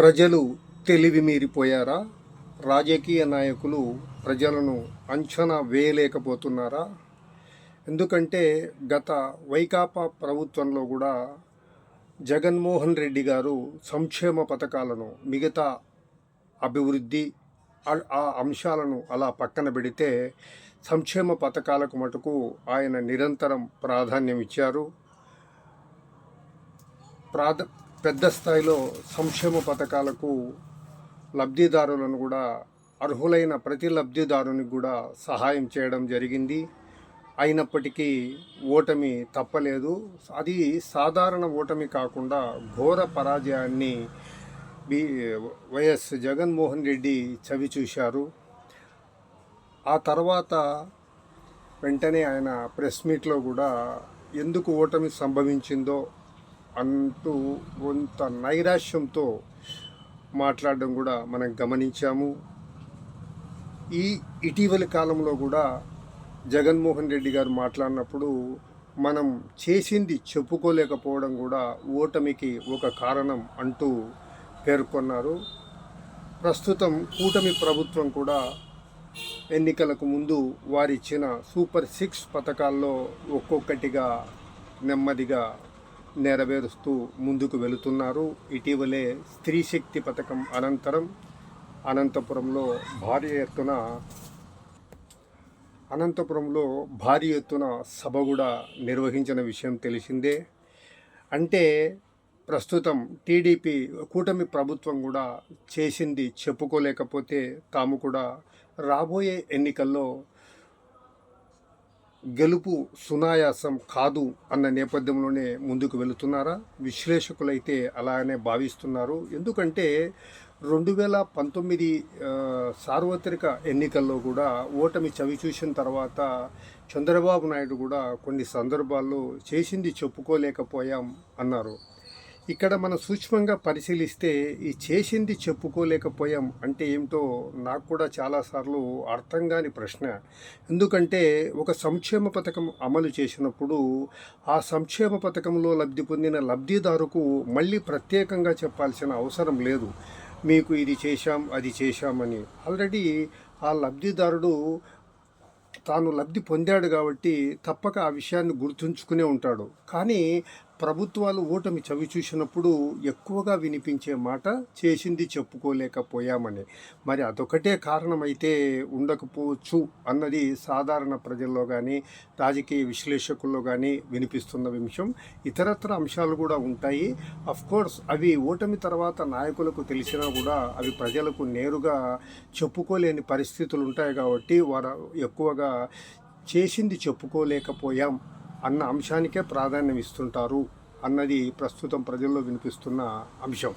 ప్రజలు తెలివి మీరిపోయారా రాజకీయ నాయకులు ప్రజలను అంచనా వేయలేకపోతున్నారా? ఎందుకంటే గత వైకాపా ప్రభుత్వంలో కూడా జగన్మోహన్ రెడ్డి గారు సంక్షేమ పథకాలను మిగతా అభివృద్ధి ఆ- అంశాలను అలా పక్కన పెడితే సంక్షేమ పథకాలకు మటుకు ఆయన నిరంతరం ప్రాధాన్యం ఇచ్చారు ప్రాధ పెద్ద స్థాయిలో సంక్షేమ పథకాలకు లబ్ధిదారులను కూడా అర్హులైన ప్రతి లబ్ధిదారునికి కూడా సహాయం చేయడం జరిగింది. అయినప్పటికీ ఓటమి తప్పలేదు. అది సాధారణ ఓటమి కాకుండా ఘోర పరాజయాన్ని బి వైఎస్ జగన్మోహన్ రెడ్డి చవి చూశారు. ఆ తర్వాత వెంటనే ఆయన ప్రెస్ మీట్లో కూడా ఎందుకు ఓటమి సంభవించిందో అంటూ కొంత నైరాశ్యంతో మాట్లాడడం కూడా మనం గమనించాము. ఈ ఇటీవలి కాలంలో కూడా జగన్మోహన్ రెడ్డి గారు మాట్లాడినప్పుడు మనం చేసింది చెప్పుకోలేకపోవడం కూడా ఓటమికి ఒక కారణం అంటూ పేర్కొన్నారు. ప్రస్తుతం కూటమి ప్రభుత్వం కూడా ఎన్నికలకు ముందు వారిచ్చిన సూపర్ సిక్స్ పథకాల్లో ఒక్కొక్కటిగా నెమ్మదిగా నెరవేరుస్తూ ముందుకు వెళుతున్నారు. ఇటీవలే స్త్రీ శక్తి పథకం అనంతరం అనంతపురంలో భారీ ఎత్తున అనంతపురంలో భారీ ఎత్తున సభ కూడా నిర్వహించిన విషయం తెలిసిందే. అంటే ప్రస్తుతం టీడీపీ కూటమి ప్రభుత్వం కూడా చేసింది చెప్పుకోలేకపోతే తాము కూడా రాబోయే ఎన్నికల్లో గెలుపు సునాయాసం కాదు అన్న నేపథ్యంలోనే ముందుకు వెళుతున్నారా? విశ్లేషకులైతే అలానే భావిస్తున్నారు. ఎందుకంటే రెండు వేల పంతొమ్మిది సార్వత్రిక ఎన్నికల్లో కూడా ఓటమి చవి చూసిన తర్వాత చంద్రబాబు నాయుడు కూడా కొన్ని సందర్భాల్లో చేసింది చెప్పుకోలేకపోయాం అన్నారు. ఇక్కడ మనం సూక్ష్మంగా పరిశీలిస్తే ఈ చేసింది చెప్పుకోలేకపోయాం అంటే ఏమిటో నాకు కూడా చాలాసార్లు అర్థం కాని ప్రశ్న. ఎందుకంటే ఒక సంక్షేమ పథకం అమలు చేసినప్పుడు ఆ సంక్షేమ పథకంలో లబ్ధి పొందిన లబ్ధిదారుకు మళ్ళీ ప్రత్యేకంగా చెప్పాల్సిన అవసరం లేదు. మీకు ఇది చేశాం అది చేశామని. ఆల్రెడీ ఆ లబ్ధిదారుడు తాను లబ్ధి పొందాడు కాబట్టి తప్పక ఆ విషయాన్ని గుర్తుంచుకునే ఉంటాడు. కానీ ప్రభుత్వాలు ఓటమి చవి చూసినప్పుడు ఎక్కువగా వినిపించే మాట చేసింది చెప్పుకోలేకపోయామని. మరి అదొకటే కారణమైతే ఉండకపోవచ్చు అన్నది సాధారణ ప్రజల్లో కానీ రాజకీయ విశ్లేషకుల్లో కానీ వినిపిస్తున్న విషయం. ఇతరత్ర అంశాలు కూడా ఉంటాయి. కోర్స్ అవి ఓటమి తర్వాత నాయకులకు తెలిసినా కూడా అవి ప్రజలకు నేరుగా చెప్పుకోలేని పరిస్థితులు ఉంటాయి కాబట్టి వారు ఎక్కువగా చేసింది చెప్పుకోలేకపోయాం. అన్న అంశానికే ప్రాధాన్యం ఇస్తుంటారు అన్నది ప్రస్తుతం ప్రజల్లో వినిపిస్తున్న అంశం.